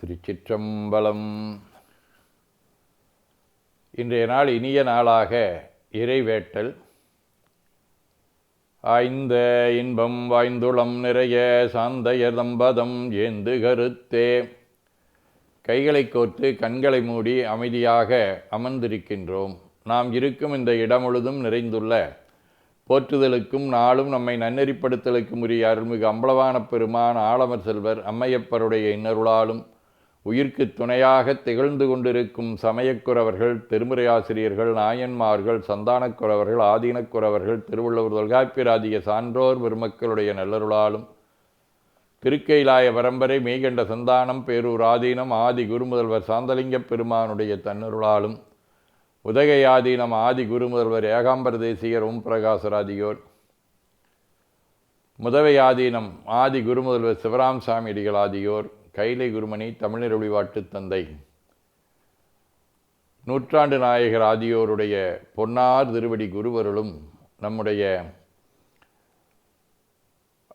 திருச்சிற்றம்பலம். இன்றைய நாள் இனிய நாளாக இறைவேட்டல். ஆய்ந்த இன்பம் வாய்ந்துளம் நிறைய சாந்தைய தம்பதம் ஏந்து கருத்தே. கைகளை கோர்த்து கண்களை மூடி அமைதியாக அமர்ந்திருக்கின்றோம். நாம் இருக்கும் இந்த இடம் முழுதும் நிறைந்துள்ள போற்றுதலுக்கும் நாளும் நம்மை நன்னெறிப்படுத்தலுக்கும் உரிய அருள்மிகு அம்பலவான பெருமான் ஆலமர் செல்வர் அம்மையப்பருடைய இன்னருளாலும் உயிர்க்கு துணையாக திகழ்ந்து கொண்டிருக்கும் சமயக்குறவர்கள் திருமுறையாசிரியர்கள் நாயன்மார்கள் சந்தானக்குறவர்கள் ஆதீனக்குறவர்கள் திருவள்ளுவர் தொல்காப்பிராதிய சான்றோர் பெருமக்களுடைய நல்லருளாலும் திருக்கைலாய பரம்பரை மெய்கண்ட சந்தானம் பேரூர் ஆதீனம் ஆதி குருமுதல்வர் சாந்தலிங்க பெருமானுடைய தன்னருளாலும் உதகையாதீனம் ஆதி குருமுதல்வர் ஏகாம்பர தேசியர் ஓம் பிரகாசராதியோர் முதவையாதீனம் ஆதி குருமுதல்வர் சிவராம் சாமிடிகள் ஆதியோர் கைலை குருமணி தமிழர் வழிபாட்டு தந்தை. நூற்றாண்டு நாயகர் ஆதியோருடைய பொன்னார் திருவடி குருவருளும் நம்முடைய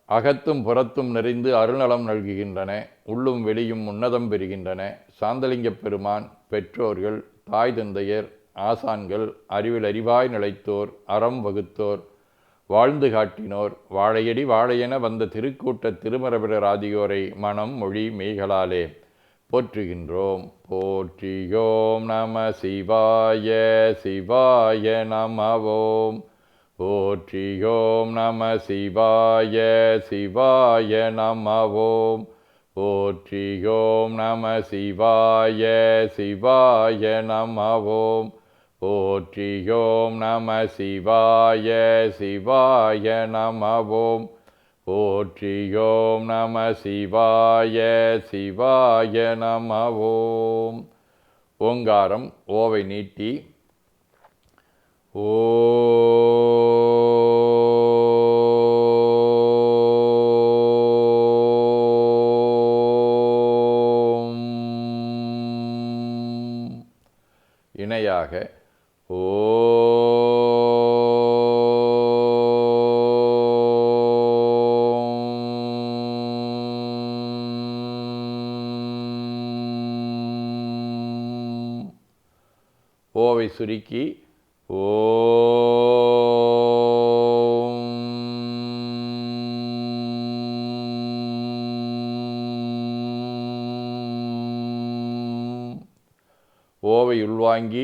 அகத்தும் புறத்தும் நிறைந்து அருள்நலம் நல்குகின்றன உள்ளும் வெளியும் உன்னதம் பெறுகின்றன. சாந்தலிங்க பெருமான் பெற்றோர்கள் தாய் தந்தையர் ஆசான்கள் அறிவில் அறிவாய் நிலைத்தோர் அறம் வகுத்தோர் வாழ்ந்து காட்டினோர். வாழையடி வாழையென வந்த திருக்கூட்ட திருமரபிரர் ஆதியோரை மனம் மொழி மெய்களாலே போற்றுகின்றோம். போற்றியோம் நம சிவாய சிவாய நமவோம். போற்றியோம் நம சிவாய சிவாய நமவோம். போற்றியோம் நம சிவாய சிவாய நமவோம். போற்றியோம் நம சிவாய சிவாய நமவோம் போற்றியோம் நம சிவாய சிவாய நமவோம் ஓங்காரம் ஓவை நீட்டி. ஓம். இணையாக ஓ ஓவை சுருக்கி ஓ ஓவை உள்வாங்கி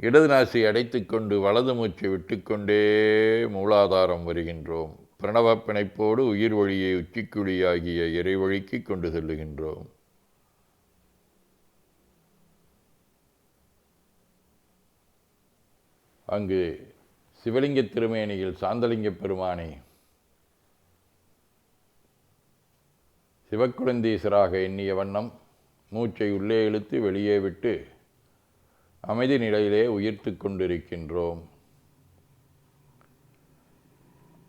இடது நாசி அடைத்துக்கொண்டு வலது மூச்சை விட்டுக்கொண்டே மூலாதாரம் வருகின்றோம். பிரணவ பிணைப்போடு உயிர் வழியை உச்சிக்குழியாகிய இறைவழிக்கு கொண்டு செல்லுகின்றோம். அங்கு சிவலிங்க திருமேனியில் சாந்தலிங்க பெருமானை சிவக்குழந்தீசராக எண்ணிய வண்ணம் மூச்சை உள்ளே இழுத்து வெளியே விட்டு அமைதி நிலையிலே உயிர்த்து கொண்டிருக்கின்றோம்.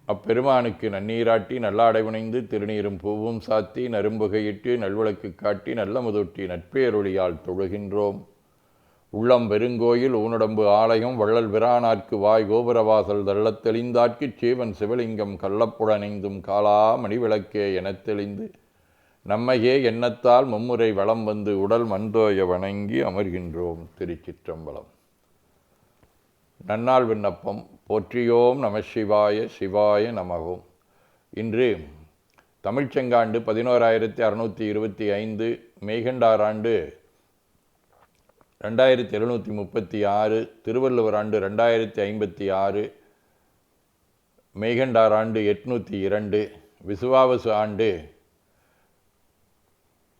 அப்பெருமானுக்கு நன்னீராட்டி நல்லாடைவுணைந்து திருநீரும் பூவும் சாத்தி நரும்புகையிட்டு நல்விளக்கு காட்டி நல்ல முதொட்டி நட்பேரொழியால் தொழுகின்றோம். உள்ளம் பெருங்கோயில் ஊனடம்பு ஆலயம் வள்ளல் பிரானார்க்கு வாய் கோபுரவாசல் தள்ளத் சீவன் சிவலிங்கம் கள்ளப்புடனைந்தும் காலா மணிவிளக்கே எனத் தெளிந்து நம்மையே எண்ணத்தால் மும்முறை வளம் வந்து உடல் மண்தோய வணங்கி அமர்கின்றோம் திருச்சிற்றம்பலம். நன்னாள் விண்ணப்பம் போற்றியோம் நம சிவாய சிவாய நமகோம் இன்று தமிழ்ச்செங்காண்டு பதினோராயிரத்தி அறுநூற்றி இருபத்தி ஐந்து மெய்கண்டார் ஆண்டு ரெண்டாயிரத்தி எழுநூற்றி முப்பத்தி ஆறு திருவள்ளுவர் ஆண்டு ரெண்டாயிரத்தி ஐம்பத்தி ஆறு மெய்கண்டார் ஆண்டு எட்நூற்றி இரண்டு விசுவாவசு ஆண்டு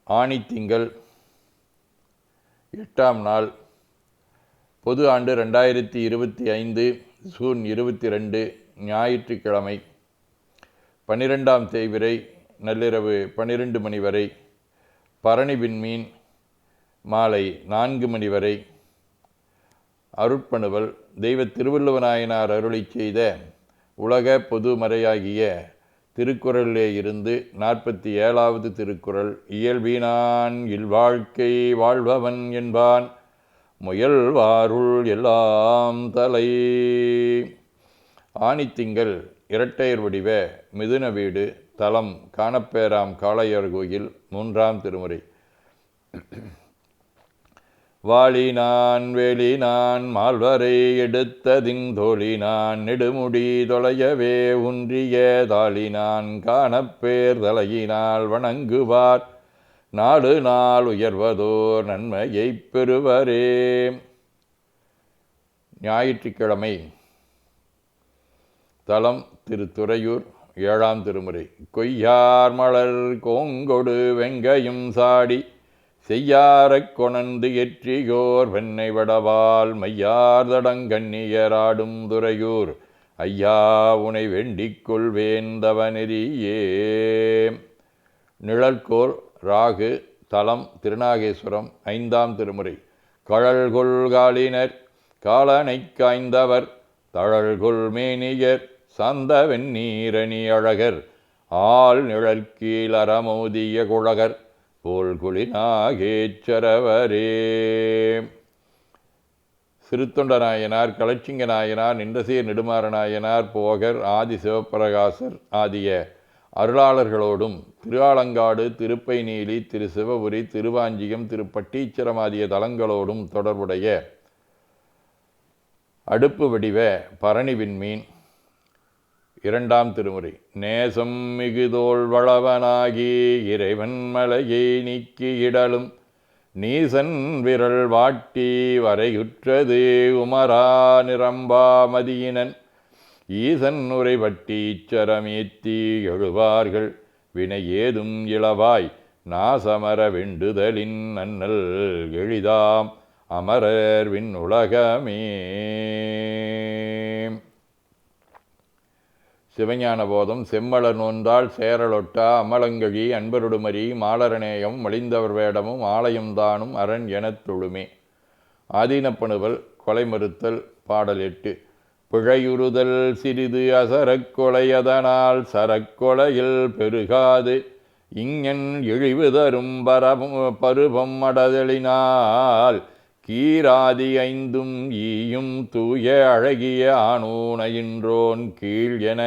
ஆணித்திங்கள். எட்டாம் நாள் பொது ஆண்டு ரெண்டாயிரத்தி இருபத்தி ஐந்து ஜூன் இருபத்தி ரெண்டு ஞாயிற்றுக்கிழமை பன்னிரெண்டாம் தேய்விரை நள்ளிரவு பன்னிரெண்டு மணி வரை பரணி விண்மீன் மாலை நான்கு மணி வரை அருட்பணுவல் தெய்வ திருவள்ளுவநாயனார் அருளி செய்த உலக பொதுமறையாகிய திருக்குறளிலே இருந்து நாற்பத்தி ஏழாவது திருக்குறள் இயல்பினான் இல்வாழ்க்கை வாழ்பவன் என்பான் முயல்வாருள் எல்லாம் தலை. ஆணித்திங்கள் இரட்டையர் வடிவ மிதுன வீடு தலம் காணப்பேராம் காளையர் கோயில் மூன்றாம் திருமுறை. வாழினான் வெளினான் மால்வரை எடுத்ததின் தோழினான் நெடுமுடி தொலையவே உன்றிய தாளினான் காணப்பேர் தலையினால் வணங்குவார் நாடு நாள் உயர்வதோர் நன்மையைப் பெறுவரே. ஞாயிற்றுக்கிழமை தலம் திருத்துறையூர் ஏழாம் திருமுறை. கொய்யார் மலர் கோங்கொடு வெங்கையும் சாடி செய்யாரக் கொணந்து எற்றியோர் வெண்ணை வடவால் மையார் தடங்கண்ணியராடும் துறையூர். ஐயா உனை வேண்டிக் கொள்வேந்தவனெறியே நிழற்கோர் ராகு தலம் திருநாகேஸ்வரம் ஐந்தாம் திருமுறை. கழல்கொள் காலினர் காலனைக் காய்ந்தவர் தழல்கொள் மேனியர் சந்த வெண்ணீரணி அழகர். ஆள் நிழற்கீழ் அறமோதிய குழகர் போல் நாகேச்சரவரே சிறுத்தொண்ட நாயனார் களச்சிங்க நாயனார் நின்றசீர் நெடுமாற நாயனார் போகர் ஆதி சிவப்பிரகாசர் ஆதிய அருளாளர்களோடும் திருவாலங்காடு திருப்பை நீலி திரு சிவபுரி திருவாஞ்சியம் திருப்பட்டீச்சரம் ஆகிய தலங்களோடும் தொடர்புடைய அடுப்பு வடிவ பரணி விண்மீன் இரண்டாம் திருமுறை. நேசம் மிகுதோள் வளவனாகி இறைவன் மலையை நீக்கி இடலும் நீசன் விரல் வாட்டி வரையுற்றது உமரா நிரம்பா மதியினன். ஈசன் உரைபட்டி வட்டீச்சரமேத்தி எழுவார்கள் வினை ஏதும் இளவாய் நாசமர வெண்டுதலின் நன்னல் எளிதாம் அமரர் விண் உலகமே சிவஞான போதம் செம்மலர் நோன்றால் சேரலொட்டா அமலங்கழி அன்பருடுமரி மாலரநேயம் மலிந்தவர் வேடமும் ஆலயம் தானும் அரண் எனத் தொழுமே. ஆதீனப்பணுவல் கொலை மறுத்தல் பாடல் எட்டு. பிழையுறுதல் சிறிது அசரக் கொலையதனால் சரக்கொலையில் பெருகாது. இங்கன் இழிவு தரும் பரபம் பருவம் அடதலினால் கீராதி ஐந்தும் ஈயும் தூய அழகிய ஆணூனையின்றோன் கீழ் என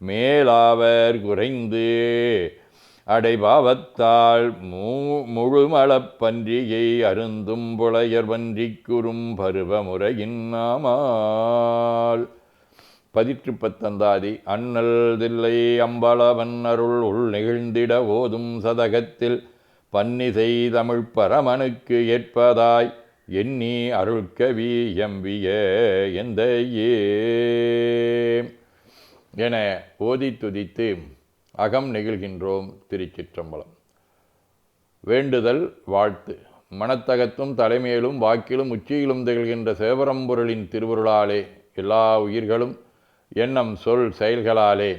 மேலாவர் குறைந்து அடைபாவத்தால் மூ முழுமளப்பன்றியை அருந்தும் புலையர் பன்றிக்குறும் பருவமுறையின் நாமால் பதிற்று பத்தந்தாதி அண்ணல் தில்லை அம்பலவன் அருள் உள் நிகழ்ந்திட ஓதும் சதகத்தில் பன்னிசை தமிழ் பரமனுக்கு ஏற்பதாய் எண்ணி அருள்கவி எம்பிய எந்த ஏ என ஓதி துதித்து அகம் நெகிழ்கின்றோம் திருச்சிற்றம்பலம். வேண்டுதல் வாழ்த்து. மனத்தகத்தும் தலைமையிலும் வாக்கிலும் உச்சியிலும் திகழ்கின்ற சேவரம்பொருளின் திருவுருளாலே எல்லா உயிர்களும் எண்ணம் சொல் செயல்களாலே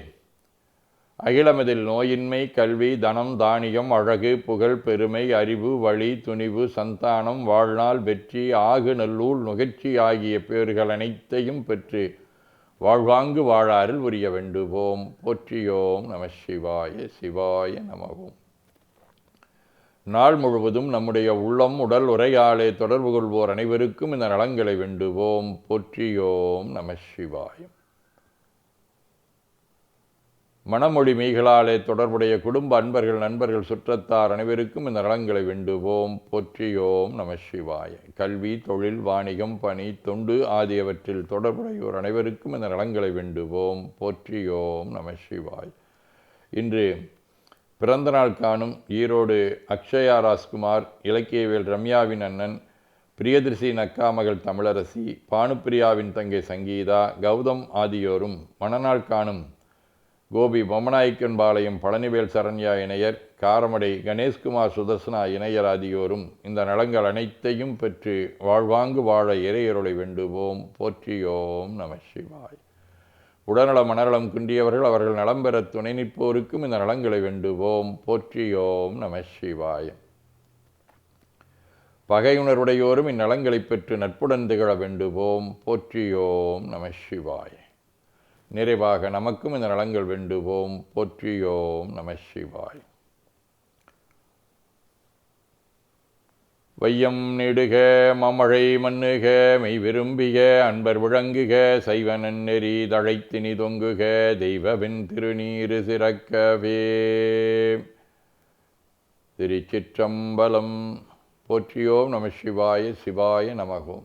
அகிலமதில் நோயின்மை கல்வி தனம் தானியம் அழகு புகழ் பெருமை அறிவு வழி துணிவு சந்தானம் வாழ்நாள் வெற்றி ஆகு நல்லூல் நுகர்ச்சி ஆகிய பேர்கள் அனைத்தையும் பெற்று வாழ்வாங்கு வாழாரில் உரிய வேண்டுவோம். போற்றியோம் நம சிவாய சிவாய நமவோம். நாள் முழுவதும் நம்முடைய உள்ளம் உடல் உரையாலே தொடர்பு கொள்வோர் அனைவருக்கும் இந்த நலங்களை வேண்டுவோம். போற்றியோம் நம சிவாயம். மனமொழி மெய்களாலே தொடர்புடைய குடும்ப அன்பர்கள் நண்பர்கள் சுற்றத்தார் அனைவருக்கும் இந்த நலன்களை வேண்டுவோம். போற்றியோம் நம சிவாய. கல்வி தொழில் வாணிகம் பணி தொண்டு ஆகியவற்றில் தொடர்புடையோர் அனைவருக்கும் இந்த நலன்களை வேண்டுவோம். போற்றியோம் நம சிவாய். இன்று பிறந்தநாள் காணும் ஈரோடு அக்ஷயா ராஜ்குமார் இலக்கியவேல் ரம்யாவின் அண்ணன் பிரியதர்சி நக்காமகள் தமிழரசி பானுப்பிரியாவின் தங்கை சங்கீதா கௌதம் ஆகியோரும் மணநாள் காணும் கோபி பொம்மநாயக்கன்பாளையம் பழனிவேல் சரண்யா இணையர் காரமடை கணேஷ்குமார் சுதர்சனா இணையர் ஆகியோரும் இந்த நலங்கள் அனைத்தையும் பெற்று வாழ்வாங்கு வாழ இறையருளை வேண்டுவோம். போற்றியோம் நம சிவாய். உடல்நலம் மனநலம் குன்றியவர்கள் அவர்கள் நலம் பெற துணை நிற்போருக்கும் இந்த நலங்களை வேண்டுவோம். போற்றியோம் நம சிவாய். பகையுணர்வுடையோரும் இந்நலங்களை பெற்று நட்புடன் திகழ வேண்டுவோம். போற்றியோம் நம சிவாய். நிறைவாக நமக்கும் இந்த நலங்கள் வேண்டுவோம். போற்றியோம் நம சிவாய். வையம் நெடுக மமழை மண்ணுக மெய் விரும்பிக அன்பர் விளங்குக சைவனன் நெறி தழைத்தினி தொங்குக தெய்வவின் திருநீரு சிறக்கவே. திருச்சிற்றம்பலம். போற்றியோம் நம சிவாய சிவாய நமகோம்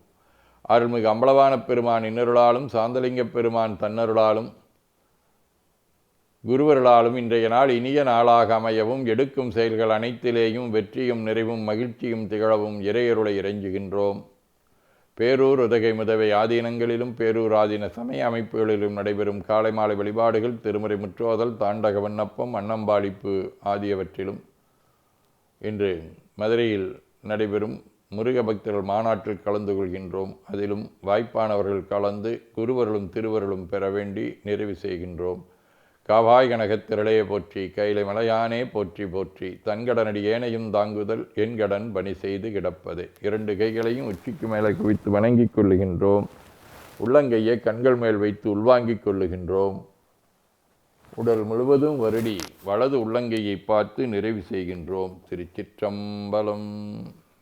அருள்மிகு அம்பலவான பெருமான் இன்னருளாலும் சாந்தலிங்க பெருமான் தன்னருளாலும் குருவர்களாலும் இன்றைய நாள் இனிய நாளாக அமையவும் எடுக்கும் செயல்கள் அனைத்திலேயும் வெற்றியும் நிறைவும் மகிழ்ச்சியும் திகழவும் இறையருளை இறைஞ்சுகின்றோம். பேரூர் உதகை முதவை ஆதீனங்களிலும் பேரூர் ஆதீன சமய அமைப்புகளிலும் நடைபெறும் காலை மாலை வழிபாடுகள் திருமுறை முற்றோதல் தாண்டக விண்ணப்பம் அன்னம்பாளிப்பு ஆகியவற்றிலும் இன்று மதுரையில் நடைபெறும் முருக பக்தர்கள் மாநாட்டில் கலந்து கொள்கின்றோம். அதிலும் வாய்ப்பானவர்கள் கலந்து குருவர்களும் திருவர்களும் பெற வேண்டி நிறைவு செய்கின்றோம். காவாய் கனகத்திரளைய போற்றி கைலை மலையானே போற்றி போற்றி. தன்கடனடி ஏனையும் தாங்குதல் என்கடன் பணி செய்து கிடப்பது. இரண்டு கைகளையும் உச்சிக்கு மேலே குவித்து வணங்கிக் கொள்ளுகின்றோம். உள்ளங்கையை கண்கள் மேல் வைத்து உள்வாங்கிக் கொள்ளுகின்றோம். உடல் முழுவதும் வருடி வலது உள்ளங்கையை பார்த்து நிறைவு செய்கின்றோம். திருச்சிற்றம்பலம்.